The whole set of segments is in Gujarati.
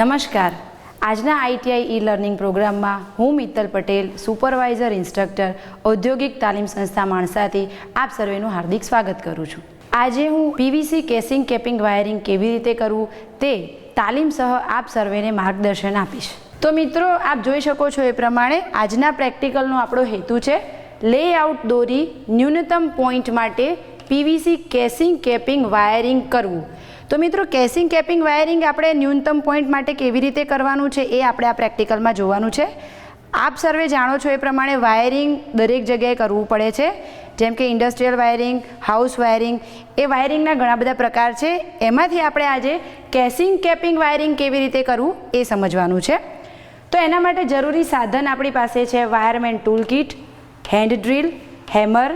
નમસ્કાર. આજના આઈટીઆઈ ઈ લર્નિંગ પ્રોગ્રામમાં હું મિત્તલ પટેલ, સુપરવાઇઝર, ઇન્સ્ટ્રક્ટર, ઔદ્યોગિક તાલીમ સંસ્થા માણસાથી આપ સર્વેનું હાર્દિક સ્વાગત કરું છું. આજે હું પીવીસી કેસિંગ કેપિંગ વાયરિંગ કેવી રીતે કરવું તે તાલીમ સહ આપ સર્વેને માર્ગદર્શન આપીશ. તો મિત્રો, આપ જોઈ શકો છો એ પ્રમાણે આજના પ્રેક્ટિકલનો આપણો હેતુ છે લેઆઉટ દોરી ન્યૂનતમ પોઈન્ટ માટે પીવીસી કેસિંગ કેપિંગ વાયરિંગ કરવું. તો મિત્રો કેસિંગ, કેપિંગ, વાયરિંગ આપણે ન્યૂનતમ પોઈન્ટ માટે કેવી રીતે કરવાનું છે એ આપણે આ પ્રેક્ટિકલમાં જોવાનું છે. આપ સર્વે જાણો છો એ પ્રમાણે વાયરિંગ દરેક જગ્યાએ કરવું પડે છે. જેમ કે ઇન્ડસ્ટ્રીયલ વાયરિંગ, હાઉસ વાયરિંગ, એ વાયરિંગના ઘણા બધા પ્રકાર છે. એમાંથી આપણે આજે કેસિંગ, કેપિંગ, વાયરિંગ કેવી રીતે કરવું એ સમજવાનું છે. તો એના માટે જરૂરી સાધન આપણી પાસે છે wireman tool kit hand drill, hammer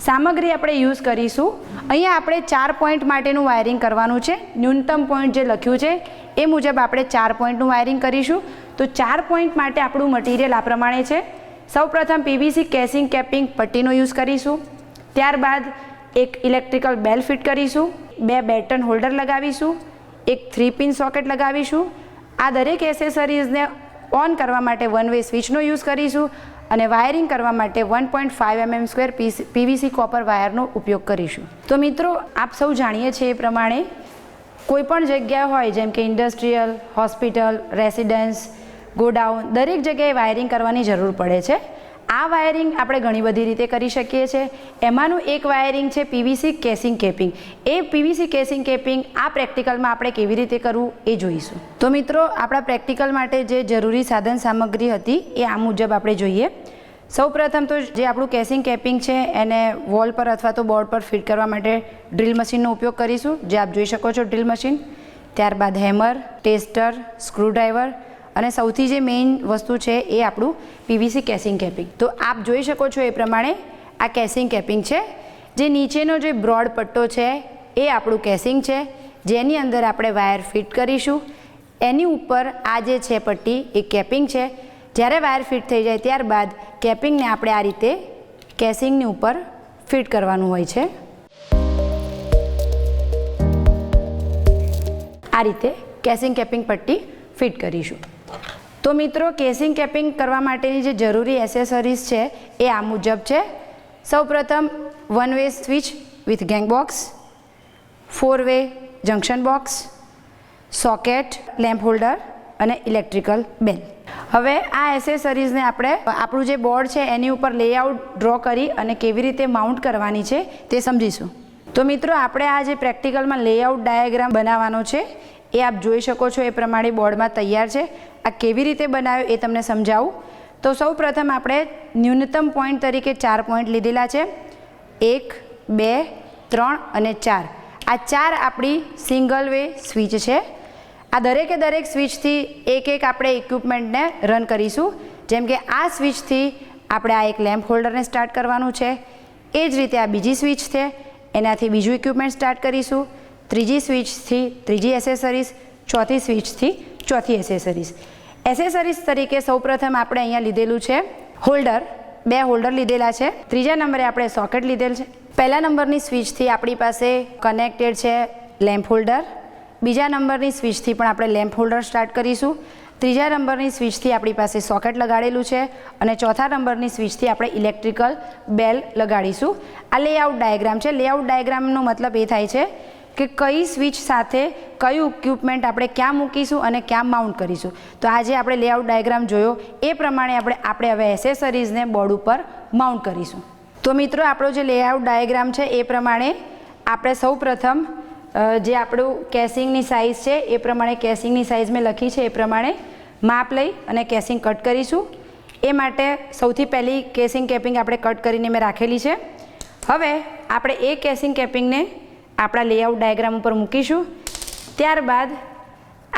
સામગ્રી આપણે યુઝ કરીશું. અહીંયા આપણે ચાર પોઈન્ટ માટેનું વાયરિંગ કરવાનું છે. ન્યૂનતમ પોઈન્ટ જે લખ્યું છે, એ મુજબ આપણે ચાર પોઈન્ટનું વાયરિંગ કરીશું. તો ચાર પોઈન્ટ માટે આપણું મટીરિયલ આ પ્રમાણે છે. સૌપ્રથમ પીવીસી કેસિંગ કેપિંગ પટ્ટીનો યુઝ કરીશું. ત્યારબાદ એક ઇલેક્ટ્રિકલ બેલ ફિટ કરીશું. બે બેટન હોલ્ડર લગાવીશું. એક થ્રી પિન સોકેટ લગાવીશું. આ દરેક એસેસરીઝને ઓન કરવા માટે વન વે સ્વિચનો યુઝ કરીશું. અને વાયરિંગ કરવા માટે one point five M M square PVC copper વાયરનો ઉપયોગ કરીશું. તો મિત્રો, આપ સૌ જાણીએ છીએ એ પ્રમાણે કોઈપણ જગ્યા હોય, જેમ કે ઇન્ડસ્ટ્રીયલ, હોસ્પિટલ, રેસિડન્સ, ગોડાઉન, દરેક જગ્યાએ વાયરિંગ કરવાની જરૂર પડે છે. આ વાયરિંગ આપણે ઘણી બધી રીતે કરી શકીએ છીએ. એમાંનું એક વાયરિંગ છે પીવીસી કેસિંગ કેપિંગ. એ પીવીસી કેસિંગ કેપિંગ આ પ્રેક્ટિકલમાં આપણે કેવી રીતે કરવું એ જોઈશું. તો મિત્રો, આપણા પ્રેક્ટિકલ માટે જે જરૂરી સાધન સામગ્રી હતી એ આ મુજબ આપણે જોઈએ. સૌપ્રથમ તો જે આપણું કેસિંગ કેપિંગ છે, એને વોલ પર અથવા તો બોર્ડ પર ફિટ કરવા માટે ડ્રિલ મશીનનો ઉપયોગ કરીશું. જે આપ જોઈ શકો છો ડ્રિલ મશીન. ત્યારબાદ હેમર, ટેસ્ટર, સ્ક્રૂડ્રાઈવર અને સૌથી જે મેઇન વસ્તુ છે એ આપણું પીવીસી કેસિંગ કેપિંગ તો આપ જોઈ શકો છો એ પ્રમાણે આ કેસિંગ કેપિંગ છે. જે નીચેનો જે બ્રોડ પટ્ટો છે એ આપણું કેસિંગ છે. જેની અંદર આપણે વાયર ફિટ કરીશું. એની ઉપર આ જે છે પટ્ટી એ કેપિંગ છે. જ્યારે વાયર ફિટ થઈ જાય ત્યારબાદ કેપિંગને આપણે આ રીતે કેસિંગની ઉપર ફિટ કરવાનું હોય છે. આ રીતે કેસિંગ કેપિંગ પટ્ટી ફિટ કરીશું. તો મિત્રો કેસિંગ કેપિંગ કરવા માટેની જે જરૂરી એસેસરીઝ છે, એ આ મુજબ છે. સૌપ્રથમ one way switch with gang box four way junction box socket lamp holder અને ઇલેક્ટ્રિકલ બેલ હવે આ એસેસરીઝને આપણે, આપણું જે બોર્ડ છે, એની ઉપર લેઆઉટ ડ્રો કરી અને કેવી રીતે માઉન્ટ કરવાની છે, તે સમજીશું. તો મિત્રો, આપણે આ જે પ્રેક્ટિકલમાં લેઆઉટ ડાયાગ્રામ બનાવવાનો છે એ આપ જોઈ શકો છો એ પ્રમાણે બોર્ડમાં તૈયાર છે. આ કેવી રીતે બનાવ્યો એ તમને સમજાવું. તો સૌ પ્રથમ આપણે ન્યૂનતમ પોઈન્ટ તરીકે ચાર પોઈન્ટ લીધેલા છે. એક, બે, ત્રણ અને ચાર. આ ચાર આપણી સિંગલ વે સ્વિચ છે. આ દરેકે દરેક સ્વિચથી એક એક આપણે ઇક્વિપમેન્ટને રન કરીશું. જેમ કે આ સ્વિચથી આપણે આ એક લેમ્પ હોલ્ડરને સ્ટાર્ટ કરવાનું છે. એ જ રીતે આ બીજી સ્વિચ છે. એનાથી બીજું ઇક્વિપમેન્ટ સ્ટાર્ટ કરીશું. ત્રીજી સ્વિચથી ત્રીજી એસેસરીઝ ચોથી સ્વિચથી ચોથી એસેસરીઝ એસેસરીઝ તરીકે સૌપ્રથમ આપણે અહીંયા લીધેલું છે હોલ્ડર બે હોલ્ડર લીધેલા છે. ત્રીજા નંબરે આપણે સોકેટ લીધેલ છે. પહેલા નંબરની સ્વિચથી આપણી પાસે કનેક્ટેડ છે લેમ્પ હોલ્ડર બીજા નંબરની સ્વિચથી પણ આપણે લેમ્પ હોલ્ડર સ્ટાર્ટ કરીશું. ત્રીજા નંબરની સ્વિચથી આપણી પાસે સોકેટ લગાડેલું છે અને ચોથા નંબરની સ્વિચથી આપણે ઇલેક્ટ્રિકલ બેલ લગાડીશું. આ લેઆઉટ ડાયાગ્રામ છે. લેઆઉટ ડાયાગ્રામનો મતલબ એ થાય છે કે કઈ સ્વિચ સાથે કયું ઇક્વિપમેન્ટ આપણે ક્યાં મૂકીશું અને ક્યાં માઉન્ટ કરીશું. તો આજે આપણે લેઆઉટ ડાયાગ્રામ જોયો. એ પ્રમાણે આપણે આપણે હવે એસેસરીઝને બોર્ડ ઉપર માઉન્ટ કરીશું. તો મિત્રો, આપણો જે લેઆઉટ ડાયાગ્રામ છે એ પ્રમાણે આપણે સૌ પ્રથમ જે આપણું કેસિંગની સાઇઝ છે, એ પ્રમાણે કેસિંગની સાઇઝ મેં લખી છે એ પ્રમાણે માપ લઈ અને કેસિંગ કટ કરીશું. એ માટે સૌથી પહેલી કેસિંગ કેપિંગ આપણે કટ કરીને મેં રાખેલી છે. હવે આપણે એ કેસિંગ કેપિંગને આપણા લેઆઉટ ડાયાગ્રામ ઉપર મૂકીશું. ત્યારબાદ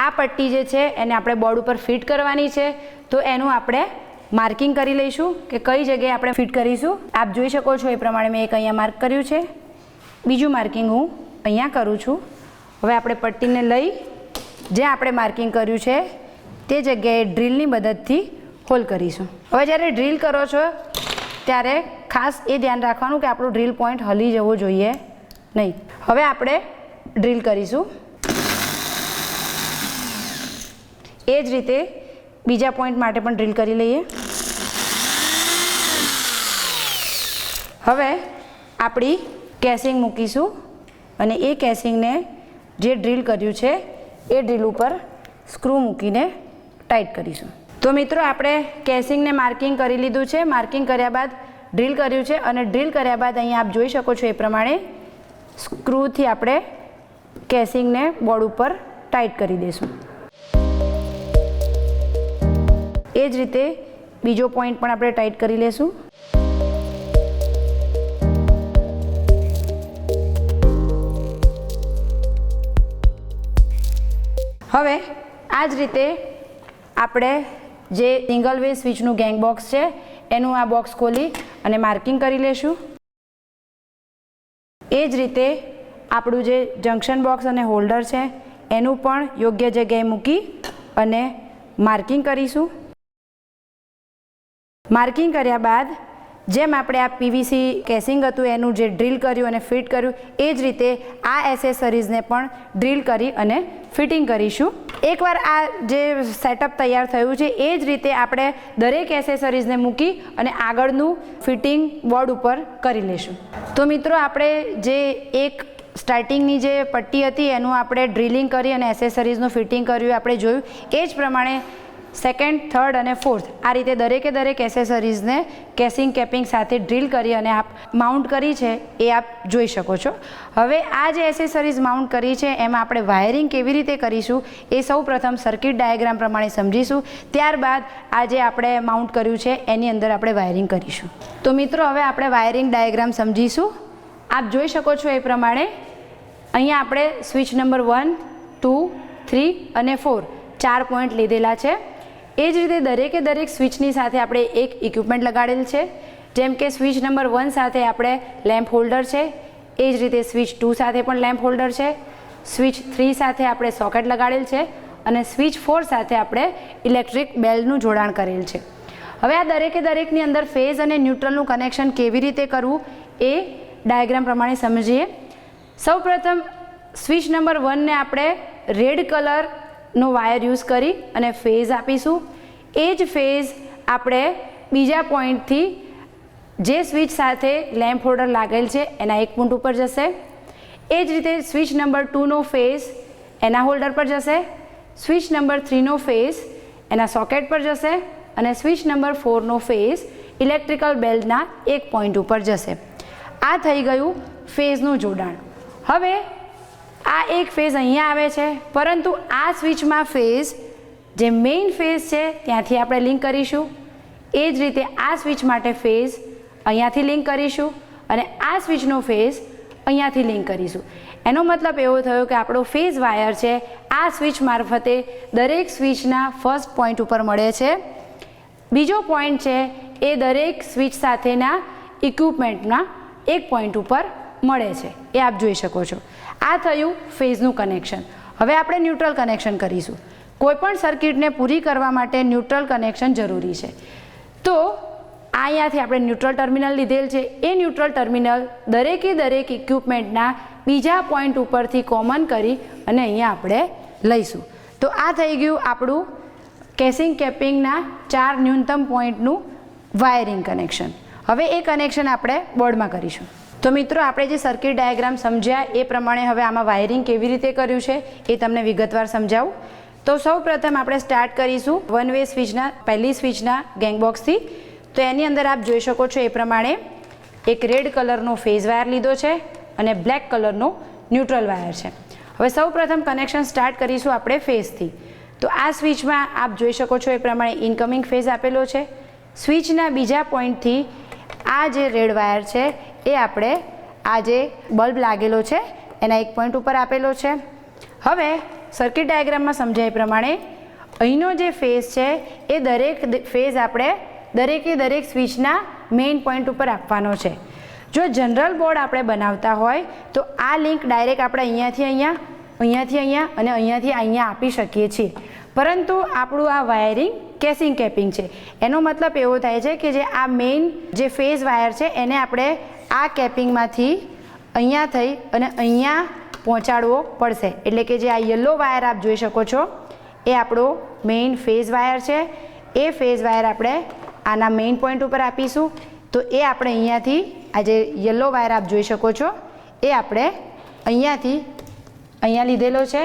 આ પટ્ટી જે છે એને આપણે બોર્ડ ઉપર ફિટ કરવાની છે. તો એનું આપણે માર્કિંગ કરી લઈશું કે કઈ જગ્યાએ આપણે ફિટ કરીશું. આપ જોઈ શકો છો એ પ્રમાણે મેં એક અહીંયા માર્ક કર્યું છે. બીજું માર્કિંગ હું અહીંયા કરું છું. હવે આપણે પટ્ટીને લઈ જે આપણે માર્કિંગ કર્યું છે તે જગ્યાએ ડ્રીલની મદદથી હોલ કરીશું. હવે જ્યારે ડ્રીલ કરો છો, ત્યારે ખાસ એ ધ્યાન રાખવાનું કે આપણું ડ્રીલ પોઈન્ટ હલી જવો જોઈએ. નહીં. હવે આપણે ડ્રીલ કરીશું. એ જ રીતે બીજા પોઈન્ટ માટે પણ ડ્રીલ કરી લઈએ. હવે આપણી કેસિંગ મૂકીશું અને એ કેસિંગને જે ડ્રિલ કર્યું છે, એ ડ્રીલ ઉપર સ્ક્રૂ મૂકીને ટાઈટ કરીશું. તો મિત્રો, આપણે કેસિંગને માર્કિંગ કરી લીધું છે. માર્કિંગ કર્યા બાદ ડ્રિલ કર્યું છે અને ડ્રિલ કર્યા બાદ અહીંયા આપ જોઈ શકો છો એ પ્રમાણે સ્ક્રૂથી આપણે કેસિંગને બોર્ડ ઉપર ટાઈટ કરી દઈશું. એ જ રીતે બીજો પોઈન્ટ પણ આપણે ટાઈટ કરી લેશું. હવે આ જ રીતે આપણે જે સિંગલ વે સ્વિચનું ગેંગ બોક્સ છે, એનું આ બોક્સ ખોલી અને માર્કિંગ કરી લેશું. એ જ રીતે આપણું જે જંક્શન બોક્સ અને હોલ્ડર છે, એનું પણ યોગ્ય જગ્યાએ મૂકી અને માર્કિંગ કરીશું. માર્કિંગ કર્યા બાદ જેમ આપણે આ પીવીસી કેસિંગ હતું, એનું જે ડ્રિલ કર્યું અને ફિટ કર્યું, એ જ રીતે આ એસેસરીઝને પણ ડ્રીલ કરી અને ફિટિંગ કરીશું. એકવાર આ જે સેટઅપ તૈયાર થયું છે, એ જ રીતે આપણે દરેક એસેસરીઝને મૂકી અને આગળનું ફિટિંગ બોર્ડ ઉપર કરી લઈશું. તો મિત્રો, આપણે જે એક સ્ટાર્ટિંગની જે પટ્ટી હતી, એનું આપણે ડ્રિલિંગ કરી અને એસેસરીઝનું ફિટિંગ કર્યું. આપણે જોયું, એ જ પ્રમાણે સેકન્ડ થર્ડ અને ફોર્થ આ રીતે દરેકે દરેક એસેસરીઝને કેસિંગ કેપિંગ સાથે ડ્રીલ કરી અને આપ માઉન્ટ કરી છે એ આપ જોઈ શકો છો. હવે આ જે એસેસરીઝ માઉન્ટ કરી છે, એમાં આપણે વાયરિંગ કેવી રીતે કરીશું એ સૌ પ્રથમ સર્કિટ ડાયાગ્રામ પ્રમાણે સમજીશું. ત્યારબાદ આ જે આપણે માઉન્ટ કર્યું છે, એની અંદર આપણે વાયરિંગ કરીશું. તો મિત્રો, હવે આપણે વાયરિંગ ડાયાગ્રામ સમજીશું. આપ જોઈ શકો છો એ પ્રમાણે. અહીંયા આપણે switch number one two three અને ફોર ચાર પોઈન્ટ લીધેલા છે. એ જ રીતે દરેકે દરેક સ્વિચની સાથે આપણે એક ઇક્વિપમેન્ટ લગાડેલ છે. જેમ કે સ્વિચ નંબર વન સાથે આપણે લેમ્પ હોલ્ડર છે. એ જ રીતે સ્વિચ ટુ સાથે પણ લેમ્પ હોલ્ડર છે. સ્વિચ થ્રી સાથે આપણે સોકેટ લગાડેલ છે અને સ્વિચ ફોર સાથે આપણે ઇલેક્ટ્રિક બેલનું જોડાણ કરેલ છે. હવે આ દરેકે દરેકની અંદર ફેઝ અને ન્યુટ્રલનું કનેક્શન કેવી રીતે કરવું એ ડાયાગ્રામ પ્રમાણે સમજીએ. સૌપ્રથમ સ્વિચ નંબર વનને આપણે રેડ કલરનો વાયર યુઝ કરી અને ફેઝ આપીશું. એ જ ફેઝ આપણે બીજા પોઈન્ટથી જે સ્વિચ સાથે લેમ્પ હોલ્ડર લાગેલ છે, એના એક પોઈન્ટ ઉપર જશે. એ જ રીતે સ્વિચ નંબર ટુનો ફેઝ એના હોલ્ડર પર જશે. સ્વિચ નંબર થ્રીનો ફેઝ એના સોકેટ પર જશે અને સ્વિચ નંબર ફોરનો ફેઝ ઇલેક્ટ્રિકલ બેલ્ટના એક પોઈન્ટ ઉપર જશે. આ થઈ ગયું ફેઝનું જોડાણ. હવે આ એક ફેઝ અહીંયા આવે છે. પરંતુ આ સ્વિચમાં ફેઝ જે મેઇન ફેઝ છે, ત્યાંથી આપણે લિંક કરીશું. એ જ રીતે આ સ્વિચ માટે ફેઝ અહીંયાથી લિંક કરીશું અને આ સ્વિચનો ફેઝ અહીંયાથી લિંક કરીશું. એનો મતલબ એવો થયો કે આપણો ફેઝ વાયર છે, આ સ્વિચ મારફતે દરેક સ્વિચના ફર્સ્ટ પોઈન્ટ ઉપર મળે છે. બીજો પોઈન્ટ છે, એ દરેક સ્વિચ સાથેના ઇક્વિપમેન્ટના એક પોઈન્ટ ઉપર મળે છે, એ આપ જોઈ શકો છો. આ થયું ફેઝનું કનેક્શન. હવે આપણે ન્યુટ્રલ કનેક્શન કરીશું. કોઈપણ સર્કિટને પૂરી કરવા માટે ન્યુટ્રલ કનેક્શન જરૂરી છે. તો અહીંયાથી આપણે ન્યુટ્રલ ટર્મિનલ લીધેલ છે. એ ન્યુટ્રલ ટર્મિનલ દરેકે દરેક ઇક્વિપમેન્ટના બીજા પોઈન્ટ ઉપરથી કોમન કરી અને અહીંયા આપણે લઈશું. તો આ થઈ ગયું આપણું કેસિંગ કેપિંગના ચાર ન્યૂનતમ પોઈન્ટનું વાયરિંગ કનેક્શન. હવે એ કનેક્શન આપણે બોર્ડમાં કરીશું. તો મિત્રો, આપણે જે સર્કિટ ડાયાગ્રામ સમજ્યા, એ પ્રમાણે હવે આમાં વાયરિંગ કેવી રીતે કર્યું છે, એ તમને વિગતવાર સમજાવું. તો સૌ પ્રથમ આપણે સ્ટાર્ટ કરીશું વન વે સ્વિચના પહેલી સ્વિચના ગેંગબોક્સથી તો એની અંદર આપ જોઈ શકો છો એ પ્રમાણે એક રેડ કલરનો ફેઝ વાયર લીધો છે અને બ્લેક કલરનો ન્યુટ્રલ વાયર છે. હવે સૌ પ્રથમ કનેક્શન સ્ટાર્ટ કરીશું આપણે ફેઝથી તો આ સ્વિચમાં આપ જોઈ શકો છો એ પ્રમાણે ઇનકમિંગ ફેઝ આપેલો છે. સ્વિચના બીજા પોઈન્ટથી આ જે રેડ વાયર છે એ આપણે આ જે બલ્બ લાગેલો છે, એના એક પોઈન્ટ ઉપર આપેલો છે. હવે સર્કિટ ડાયાગ્રામમાં સમજાય પ્રમાણે અહીંનો જે ફેઝ છે, એ દરેક ફેઝ આપણે દરેકે દરેક સ્વિચના મેઇન પોઈન્ટ ઉપર આપવાનો છે. જો જનરલ બોર્ડ આપણે બનાવતા હોય, તો આ લિંક ડાયરેક્ટ આપણે અહીંયાથી અહીંયા અહીંયાથી અહીંયા અને અહીંયાથી અહીંયા આપી શકીએ છીએ. પરંતુ આપણું આ વાયરિંગ કેસિંગ કેપિંગ છે. એનો મતલબ એવો થાય છે કે જે આ મેઇન જે ફેઝ વાયર છે, એને આપણે આ કેપિંગમાંથી અહીંયા થઈ અને અહીંયા પહોંચાડવો પડશે. એટલે કે જે આ યલો વાયર આપ જોઈ શકો છો, એ આપણો મેઇન ફેઝ વાયર છે. એ ફેઝ વાયર આપણે આના મેઇન પોઈન્ટ ઉપર આપીશું. તો એ આપણે અહીંયાથી આ જે યલો વાયર આપ જોઈ શકો છો, એ આપણે અહીંયાથી અહીંયા લીધેલો છે.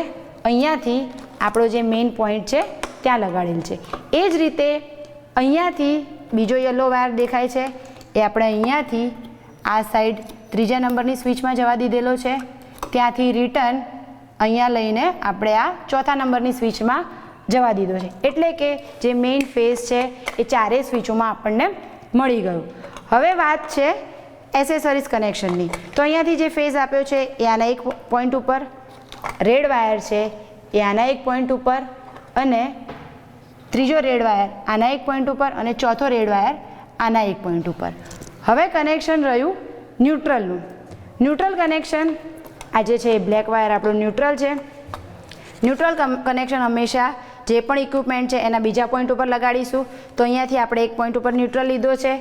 અહીંયાથી આપણો જે મેઇન પોઈન્ટ છે, ત્યાં લગાડેલ છે. એ જ રીતે અહીંયાથી બીજો યલો વાયર દેખાય છે. એ આપણે અહીંયાથી આ સાઈડ ત્રીજા નંબરની સ્વિચમાં જવા દીધેલો છે. ત્યાંથી રિટર્ન અહીંયા લઈને આપણે આ ચોથા નંબરની સ્વિચમાં જવા દીધો છે. એટલે કે જે મેઇન ફેઝ છે એ ચારેય સ્વિચોમાં આપણને મળી ગયું. હવે વાત છે એસેસરીઝ કનેક્શનની. તો અહીંયાથી જે ફેઝ આપ્યો છે એ આના એક પોઈન્ટ ઉપર, રેડ વાયર છે એ આના એક પોઈન્ટ ઉપર અને ત્રીજો રેડ વાયર આના એક પોઈન્ટ ઉપર અને ચોથો રેડ વાયર આના એક પોઈન્ટ ઉપર. હવે કનેક્શન રહ્યું ન્યુટ્રલનું ન્યુટ્રલ કનેક્શન આજે છે એ બ્લેક વાયર આપણું ન્યુટ્રલ છે. ન્યુટ્રલ કનેક્શન હંમેશા જે પણ ઇક્વિપમેન્ટ છે એના બીજા પોઈન્ટ ઉપર લગાડીશું. તો અહીંયાથી આપણે એક પોઈન્ટ ઉપર ન્યુટ્રલ લીધો છે.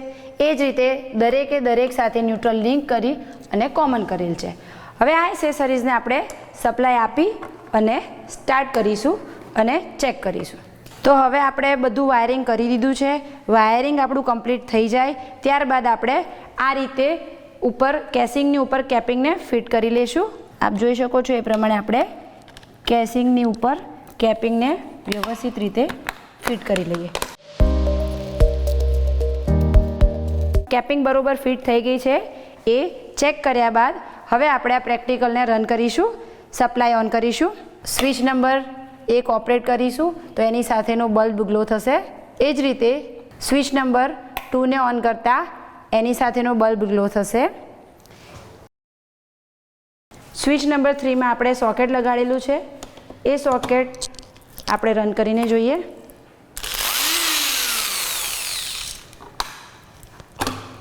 એ જ રીતે દરેકે દરેક સાથે ન્યુટ્રલ લિંક કરી અને કોમન કરેલ છે. હવે આ એસેસરીઝને આપણે સપ્લાય આપી અને સ્ટાર્ટ કરીશું અને ચેક કરીશું. તો હવે આપણે બધું વાયરિંગ કરી દીધું છે. વાયરિંગ આપણું કમ્પ્લીટ થઈ જાય. ત્યારબાદ આપણે આ રીતે ઉપર કેસિંગની ઉપર કેપિંગને ફિટ કરી લઈશું આપ જોઈ શકો છો એ પ્રમાણે આપણે કેસિંગની ઉપર કેપિંગને વ્યવસ્થિત રીતે ફિટ કરી લઈએ. કેપિંગ બરોબર ફિટ થઈ ગઈ છે. એ ચેક કર્યા બાદ હવે આપણે આ પ્રેક્ટિકલને રન કરીશું. સપ્લાય ઓન કરીશું. સ્વિચ નંબર એક ઓપરેટ કરીશું, તો એની સાથેનો બલ્બ ગ્લો થશે. એ જ રીતે સ્વિચ નંબર ટુને ઓન કરતાં એની સાથેનો બલ્બ ગ્લો થશે. સ્વિચ નંબર થ્રીમાં આપણે સોકેટ લગાડેલું છે. એ સોકેટ આપણે રન કરીને જોઈએ.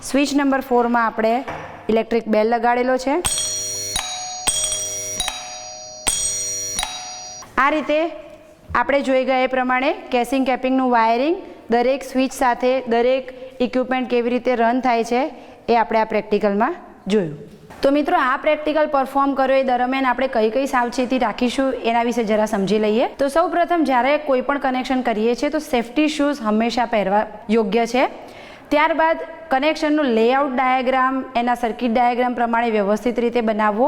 સ્વિચ નંબર ફોરમાં આપણે ઇલેક્ટ્રિક બેલ લગાડેલો છે. આ રીતે આપણે જોઈ ગયા એ પ્રમાણે કેસિંગ કેપિંગનું વાયરિંગ દરેક સ્વિચ સાથે દરેક ઇક્વિપમેન્ટ કેવી રીતે રન થાય છે એ આપણે આ પ્રેક્ટિકલમાં જોયું. તો મિત્રો, આ પ્રેક્ટિકલ પરફોર્મ કર્યો એ દરમિયાન આપણે કઈ કઈ સાવચેતી રાખીશું એના વિશે જરા સમજી લઈએ. તો સૌ પ્રથમ જ્યારે કોઈ પણ કનેક્શન કરીએ છીએ તો સેફ્ટી શૂઝ હંમેશા પહેરવા યોગ્ય છે. ત્યારબાદ કનેક્શનનું લેઆઉટ ડાયાગ્રામ એના સર્કિટ ડાયાગ્રામ પ્રમાણે વ્યવસ્થિત રીતે બનાવવો,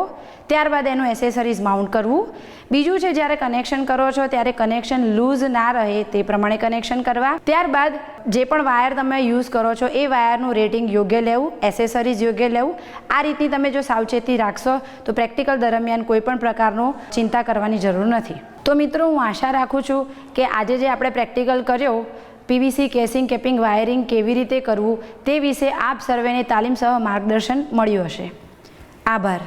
ત્યારબાદ એનું એસેસરીઝ માઉન્ટ કરવું. બીજું છે, જ્યારે કનેક્શન કરો છો, ત્યારે કનેક્શન લૂઝ ના રહે તે પ્રમાણે કનેક્શન કરવા. ત્યારબાદ જે પણ વાયર તમે યુઝ કરો છો, એ વાયરનું રેટિંગ યોગ્ય લેવું એસેસરીઝ યોગ્ય લેવું. આ રીતની તમે જો સાવચેતી રાખશો, તો પ્રેક્ટિકલ દરમિયાન કોઈ પણ પ્રકારનો ચિંતા કરવાની જરૂર નથી. તો મિત્રો, હું આશા રાખું છું કે આજે જે આપણે પ્રેક્ટિકલ કર્યો પીવીસી કેસિંગ કેપિંગ વાયરિંગ કેવી રીતે કરવું તે વિશે આપ સર્વેને તાલીમ સહ માર્ગદર્શન મળ્યું હશે. આભાર.